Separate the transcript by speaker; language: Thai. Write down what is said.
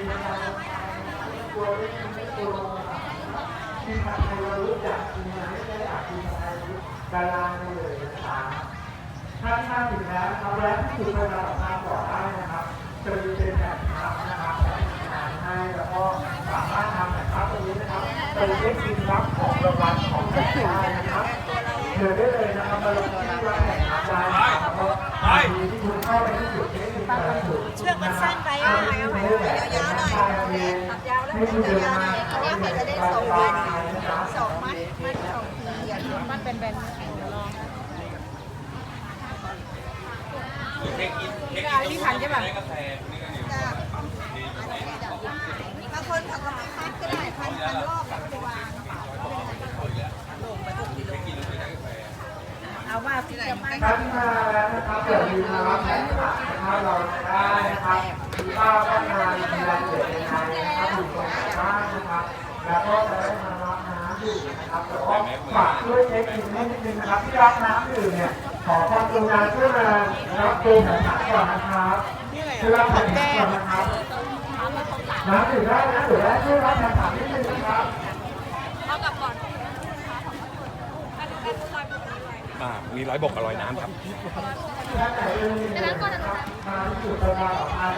Speaker 1: ดไทยเรารู้จักทีมงาเลยนะครับถ้าที่มาถึงแล้วครับและที่สุดเวลาของทางต่อได้นะครับ จะมีเป็นแบบพับนะครับแบบงานให้แล้วก็สามารถทำแบบพับตรงนี้นะครับไปเช็คอินรับของรางวัลของแจกได้นะครับเชิญได้เลยนะครับมาลงที่รับแจกรับได้นะครับเพราะมีที่คุณเข้าไปที่จุดเช็คอินแต่ละจุด
Speaker 2: เชือกมันสั้นไปเอา ใหม่เอาใหม่ยาวๆหน่อยตัดยาวแล้วมันจะยาวหน่อยอันนี้มันจะได้สองมัดสองมัดมัดสองทีอะมันเป็นแบนลองนี่พันใช่ป่ะบางคนเขาก็ไม่พัดก็ได้พันพันรอบแล้วก็ไปวางเป๋าลงไปทุกกิโลเอาว่าที่จะไม่
Speaker 1: ท่านมาแล้วนะครับอย่าลืมนะครับแผนผังนะครับเราได้นะครับบ้านในมีรายล แล้วก็จะได้มารับน้ำดื่มนะครับแต่ว่าฝากช่วยเช็คอินนิดนึงนะครับที่รับน้ำดื่มเนี่ยขอความกรุณาช่วยมารับตัวแผนผังก่อนนะครับช่วยรับแผนผังก่อนนะครับน้ำดื่มได้นะดื่มได้ช่วยรับแผนผังนิดนึงนะครับ
Speaker 3: อ่ามีร้อยบกกับร้อน้ำครับ
Speaker 1: ท่านไหนเอ่ยนะครับมาที่จุดประมาณของอาได้และเป็นจุดเช็คอินนะครับ